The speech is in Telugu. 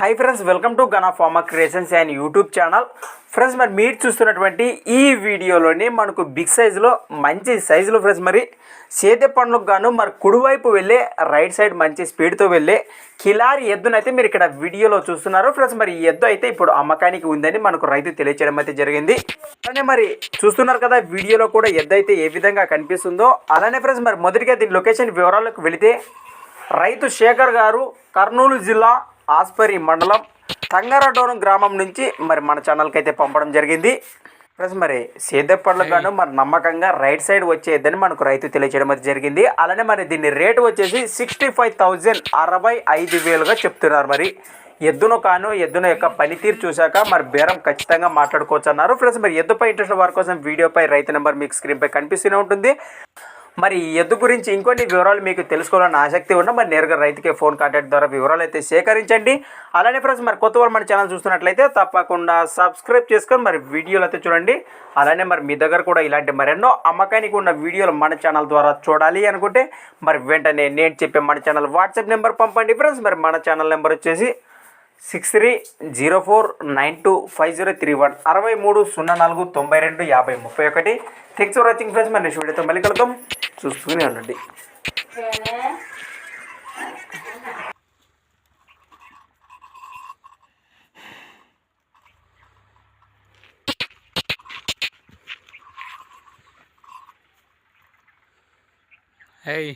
Hi friends welcome to Gana pharma creations and YouTube channel friends మరి మీరు చూస్తున్నటువంటి ఈ వీడియోలోని మనకు బిగ్ సైజులో మంచి సైజులో ఫ్రెండ్స్ మరి సేద్య పనులకు గాను మరి కుడివైపు వెళ్ళే రైట్ సైడ్ మంచి స్పీడ్తో వెళ్ళే కిలారి ఎద్దునైతే మీరు ఇక్కడ వీడియోలో చూస్తున్నారు. ఫ్రెండ్స్ మరి ఈ ఎద్దు అయితే ఇప్పుడు అమ్మకానికి ఉందని మనకు రైతు తెలియచేయడం అయితే జరిగింది. అలానే మరి చూస్తున్నారు కదా వీడియోలో కూడా ఎద్దు అయితే ఏ విధంగా కనిపిస్తుందో. అలానే ఫ్రెండ్స్ మరి మొదటిగా దీని లొకేషన్ వివరాలకు వెళితే రైతు శేఖర్ గారు కర్నూలు జిల్లా ఆస్పరి మండలం తంగారడోనం గ్రామం నుంచి మరి మన ఛానల్కి అయితే పంపడం జరిగింది. ప్లస్ మరి సేదప్పట్లకు గాను మరి నమ్మకంగా రైట్ సైడ్ వచ్చేద్దని మనకు రైతు తెలియజేయడం అయితే జరిగింది. అలానే మరి దీని రేటు వచ్చేసి సిక్స్టీ ఫైవ్ థౌజండ్ అరవై ఐదు వేలుగా చెప్తున్నారు మరి. ఎద్దును కాను ఎద్దున యొక్క పనితీరు చూశాక మరి బేరం ఖచ్చితంగా మాట్లాడుకోవచ్చు అన్నారు ఫ్రెండ్స్ మరి ఎద్దుపై ఇంట్రెస్ట్ వారి కోసం వీడియోపై రైతు నెంబర్ మీకు స్క్రీన్పై కనిపిస్తూనే ఉంటుంది. మరి ఈ ఎద్దు గురించి ఇంకొన్ని వివరాలు మీకు తెలుసుకోవాలని ఆసక్తి ఉన్నా మరి నేరుగా రైతుకే ఫోన్ కాంటాక్ట్ ద్వారా వివరాలు అయితే సేకరించండి. అలానే ఫ్రెండ్స్ మరి కొత్త వాళ్ళు మన ఛానల్ చూస్తున్నట్లయితే తప్పకుండా సబ్స్క్రైబ్ చేసుకొని మరి వీడియోలు అయితే చూడండి. అలానే మరి మీ దగ్గర కూడా ఇలాంటి మరెన్నో అమ్మకానికి ఉన్న వీడియోలు మన ఛానల్ ద్వారా చూడాలి అనుకుంటే మరి వెంటనే నేను చెప్పే మన ఛానల్ వాట్సాప్ నెంబర్ పంపండి ఫ్రెండ్స్. మరి మన ఛానల్ నెంబర్ వచ్చేసి six three zero four nine two five zero three one అరవై మూడు సున్నా నాలుగు తొంభై రెండు యాభై ముప్పై ఒకటి. Thanks for watching friends. మరి నెక్స్ట్ వీడియోతో మళ్ళీ కలుద్దాం. చూస్తూనే ఉండండి Hey.